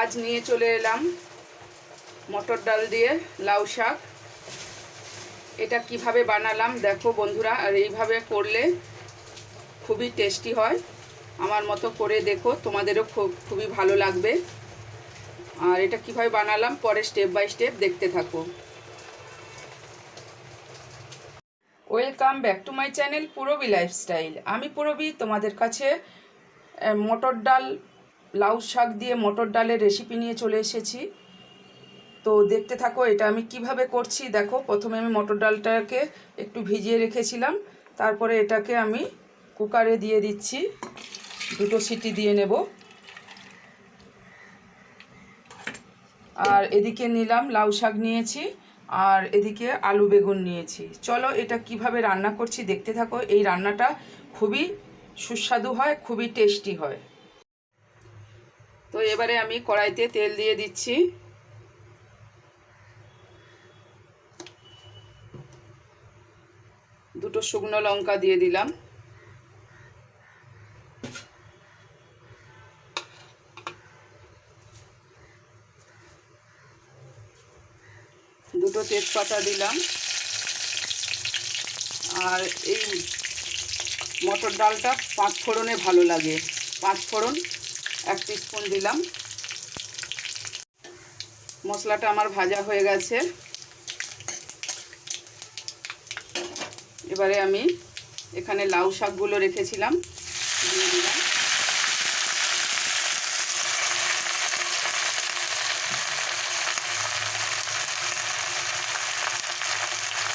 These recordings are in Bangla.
আজ নিয়ে চলে এলাম মটর ডাল দিয়ে লাউ শাক। এটা কীভাবে বানালাম দেখো বন্ধুরা, আর এইভাবে করলে খুবই টেস্টি হয়। আমার মতো করে দেখো, তোমাদেরও খুব, খুবই ভালো লাগবে। আর এটা কীভাবে বানালাম পরে স্টেপ বাই স্টেপ দেখতে থাকো। Welcome back to my channel Purabi lifestyle আমি পুরবি তোমাদের কাছে মটর ডাল লাউ শাক দিয়ে মটর ডালের রেসিপি নিয়ে চলে এসেছি। তো দেখতে থাকো, এটা আমি কীভাবে করছি? দেখো, প্রথমে আমি মটর ডালটাকে একটু ভিজিয়ে রেখেছিলাম। তারপরে এটাকে আমি কুকারে দিয়ে দিচ্ছি। দুটো সিটি দিয়ে নেব। আর এদিকে নিলাম লাউ শাক নিয়েছি, আর এদিকে আলু বেগুন নিয়েছি। চলো, এটা কীভাবে রান্না করছি দেখতে থাকো। এই রান্নাটা খুবই সুস্বাদু হয়, খুবই টেস্টি হয়। তো এবারে আমি কড়াইতে তেল দিয়ে দিচ্ছি। দুটো শুকনো লঙ্কা দিয়ে দিলাম। দুটো তেজপাতা দিলাম। আর এই মটর ডালটা পাঁচ ফোড়নে ভালো লাগে। পাঁচ ফোড়ন এক স্পুন দিলাম। মশলাটা আমার ভাজা হয়ে গেছে। এবারে আমি এখানে লাউ শাকগুলো রেখেছিলাম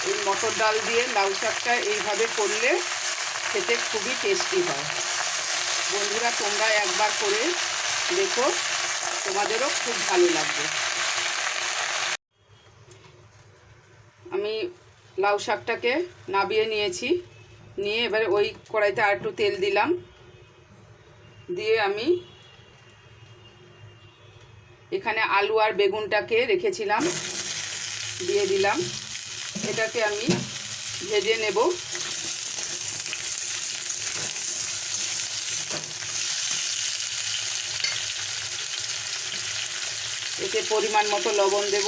এই মটর ডাল দিয়ে লাউ শাকটা এইভাবে করলে খেতে খুবই টেস্টি হয়। বন্ধুরা, তোমরা একবার করে দেখো। তোমাদেরও খুব ভালো লাগবে। আমি লাউ শাকটাকে নাবিয়ে নিয়েছি। নিয়ে এবারে ওই কড়াইতে আর একটু তেল দিলাম। দিয়ে আমি এখানে আলু আর বেগুনটাকে রেখেছিলাম। দিয়ে দিলাম। এটাকে আমি ভেজে নেব। পরিমাণ মতো লবণ দেব।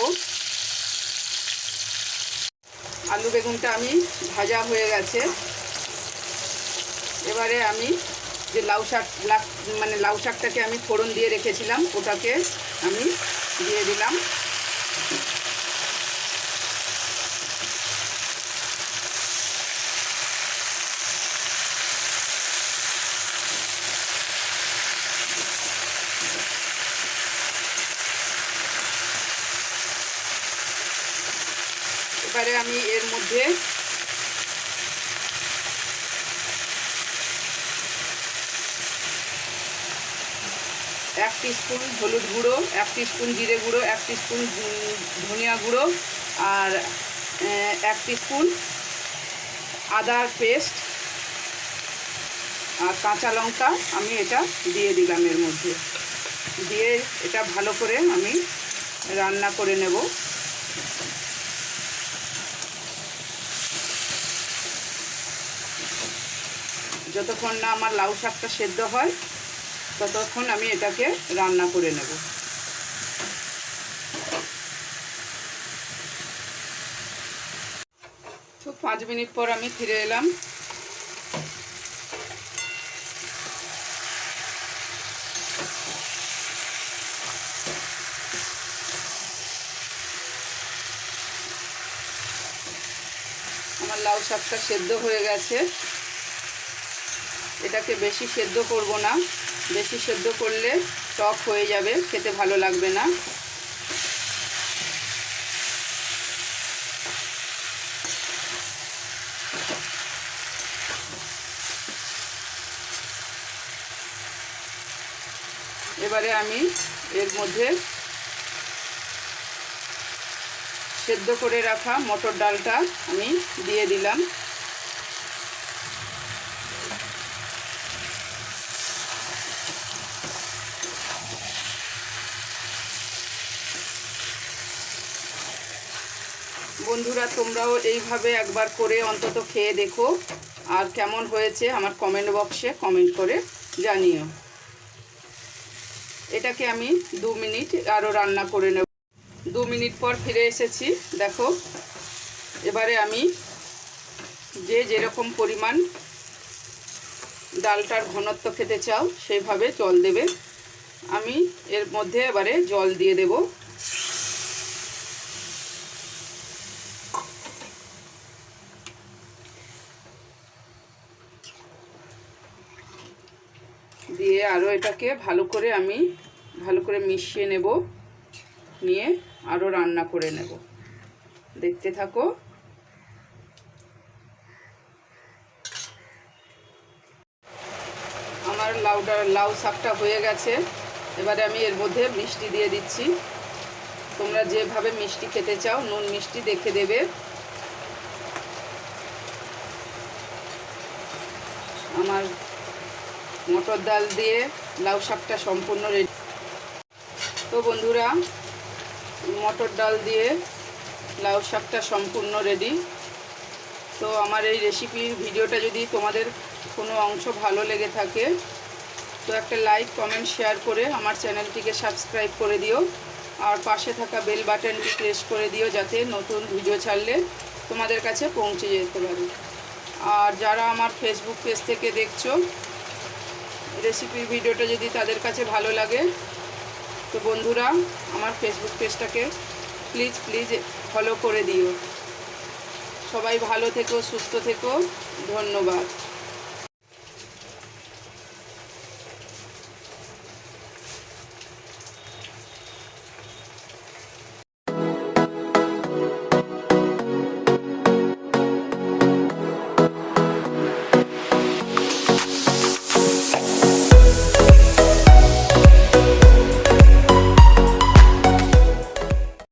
আলু বেগুনটা আমি ভাজা হয়ে গেছে। এবারে আমি যে লাউ শাক মানে লাউ শাকটাকে আমি ফোড়ন দিয়ে রেখেছিলাম, ওটাকে আমি দিয়ে দিলাম। এবারে আমি এর মধ্যে এক স্পুন হলুদ গুঁড়ো, এক স্পুন জিরে গুঁড়ো, এক স্পুন ধনিয়া গুঁড়ো আর এক স্পুন আদার পেস্ট আর কাঁচা লঙ্কা আমি এটা দিয়ে দিলাম এর মধ্যে। দিয়ে এটা ভালো করে আমি রান্না করে নেব। যতক্ষণ না আমার লাউ শাকটা সেদ্ধ হয়, ততক্ষণ আমি এটাকে রান্না করে নেব। তো পাঁচ মিনিট পর আমি ফিরে এলাম। আমার লাউ শাকটা সেদ্ধ হয়ে গেছে। এটাকে বেশি সেদ্ধ করব না। বেশি সেদ্ধ করলে টক হয়ে যাবে, খেতে ভালো লাগবে না। এবারে আমি এর মধ্যে সেদ্ধ করে রাখা মটর ডালটা আমি দিয়ে দিলাম। বন্ধুরা, তোমরাও এইভাবে একবার করে অন্তত খেয়ে দেখো আর কেমন হয়েছে আমার কমেন্ট বক্সে কমেন্ট করে জানিও। এটাকে আমি দু মিনিট আরও রান্না করে নেব। দু মিনিট পর ফিরে এসেছি, দেখো। এবারে আমি যে যেরকম পরিমাণ ডালটার ঘনত্ব খেতে চাও সেইভাবে জল দেবে। আমি এর মধ্যে এবারে জল দিয়ে দেব। দিয়ে আরও এটাকে ভালো করে আমি, ভালো করে মিশিয়ে নেব। নিয়ে আরও রান্না করে নেব। দেখতে থাকো। আমার লাউটা, লাউ শাকটা হয়ে গেছে। এবারে আমি এর মধ্যে মিষ্টি দিয়ে দিচ্ছি। তোমরা যেভাবে মিষ্টি খেতে চাও, নুন মিষ্টি দেখে দেবে। আমার মটর ডাল দিয়ে লাউ শাকটা সম্পূর্ণ রেডি তো বন্ধুরা, মটর ডাল দিয়ে লাউ শাকটা সম্পূর্ণ রেডি তো আমার এই রেসিপির ভিডিওটা যদি তোমাদের কোনো অংশ ভালো লেগে থাকে, তো একটা লাইক কমেন্ট শেয়ার করে আমার চ্যানেলটিকে সাবস্ক্রাইব করে দিও। আর পাশে থাকা বেল বাটনটি প্রেস করে দিও যাতে নতুন ভিডিও ছাড়লে তোমাদের কাছে পৌঁছে যেতে পারে। আর যারা আমার ফেসবুক পেজ থেকে দেখছ রেসিপির ভিডিওটা যদি তাদের কাছে ভালো লাগে, তো বন্ধুরা আমার ফেসবুক পেজটাকে প্লিজ প্লিজ ফলো করে দিও। সবাই ভালো থেকো, সুস্থ থেকো। ধন্যবাদ।